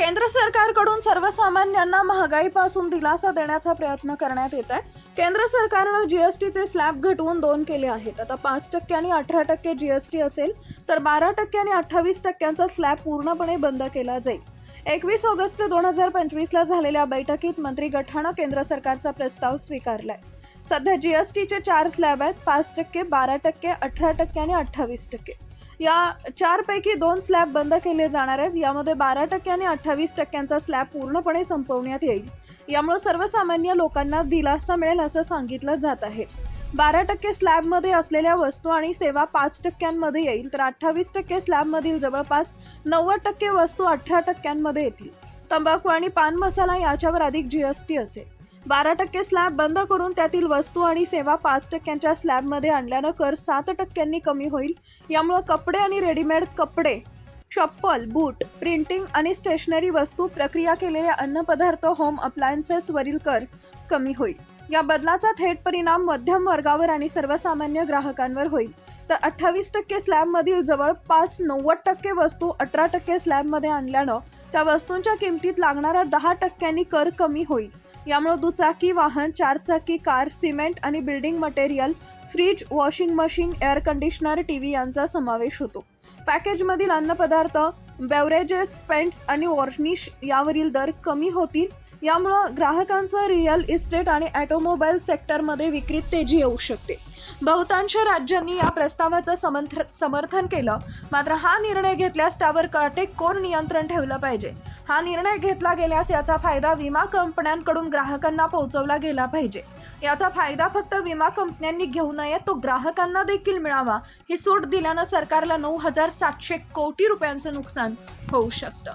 केंद्र सरकारकडून सर्वसामान्यांना महागाईपासून दिलासा देण्याचा प्रयत्न करण्यात येत आहे. केंद्र सरकारनं जीएसटीचे स्लॅब घटवून दोन केले आहेत. आता पाच टक्के आणि अठरा टक्के जीएसटी असेल तर बारा टक्के आणि अठ्ठावीस टक्क्यांचा स्लॅब पूर्णपणे बंद केला जाईल. एकवीस ऑगस्ट दोन हजार पंचवीसला झालेल्या बैठकीत मंत्री गठानं केंद्र सरकारचा प्रस्ताव स्वीकारलाय. सध्या जीएसटीचे चार स्लॅब आहेत पाच टक्के बारा टक्के अठरा टक्के आणि अठ्ठावीस टक्के. या चारपैकी दोन स्लॅब बंद केले जाणार आहेत. यामध्ये बारा टक्के आणि अठ्ठावीस टक्क्यांचा स्लॅब पूर्णपणे संपवण्यात येईल. यामुळे सर्वसामान्य लोकांना दिलासा मिळेल असं सांगितलं जात आहे. बारा टक्के स्लॅबमध्ये असलेल्या वस्तू आणि सेवा पाच टक्क्यांमध्ये येईल तर अठ्ठावीस टक्के स्लॅबमधील जवळपास नव्वद टक्के वस्तू अठरा टक्क्यांमध्ये येतील. तंबाखू आणि पान मसाला याच्यावर अधिक जीएसटी असेल. बारा टक्के स्लॅब बंद करून त्यातील वस्तू आणि सेवा पाच टक्क्यांच्या स्लॅबमध्ये आणल्यानं कर सात टक्क्यांनी कमी होईल. यामुळं कपडे आणि रेडीमेड कपडे चप्पल बूट प्रिंटिंग आणि स्टेशनरी वस्तू प्रक्रिया केलेले अन्नपदार्थ होम अप्लायन्सेसवरील कर कमी होईल. या बदलाचा थेट परिणाम मध्यम वर्गावर आणि सर्वसामान्य ग्राहकांवर होईल. तर अठ्ठावीस टक्के स्लॅबमधील जवळपास नव्वद टक्के वस्तू अठरा टक्के स्लॅबमध्ये आणल्यानं त्या वस्तूंच्या किमतीत लागणारा दहा टक्क्यांनी कर कमी होईल. यामुळे दुचाकी वाहन चारचाकी कार सिमेंट आणि building material fridge washing machine air conditioner T V यांचा समावेश होतो. पॅकेजमधील अन्नपदार्थ बेवरेजेस पेंट्स आणि वॉर्निश यावरील दर कमी होतील यामुळं ग्राहकांचं रिअल इस्टेट आणि ऑटोमोबाईल सेक्टरमध्ये विक्रीत तेजी येऊ शकते. बहुतांश राज्यांनी या प्रस्तावाचं समंथ समर्थन केलं मात्र हा निर्णय घेतल्यास त्यावर काटेकोर नियंत्रण ठेवलं पाहिजे. हा निर्णय घेतला गेल्यास याचा फायदा विमा कंपन्यांकडून ग्राहकांना पोहोचवला गेला पाहिजे. याचा फायदा फक्त विमा कंपन्यांनी घेऊ नये तो ग्राहकांना देखील मिळावा. ही सूट दिल्यानं सरकारला नऊ हजार सातशे कोटी रुपयांचं नुकसान होऊ शकतं.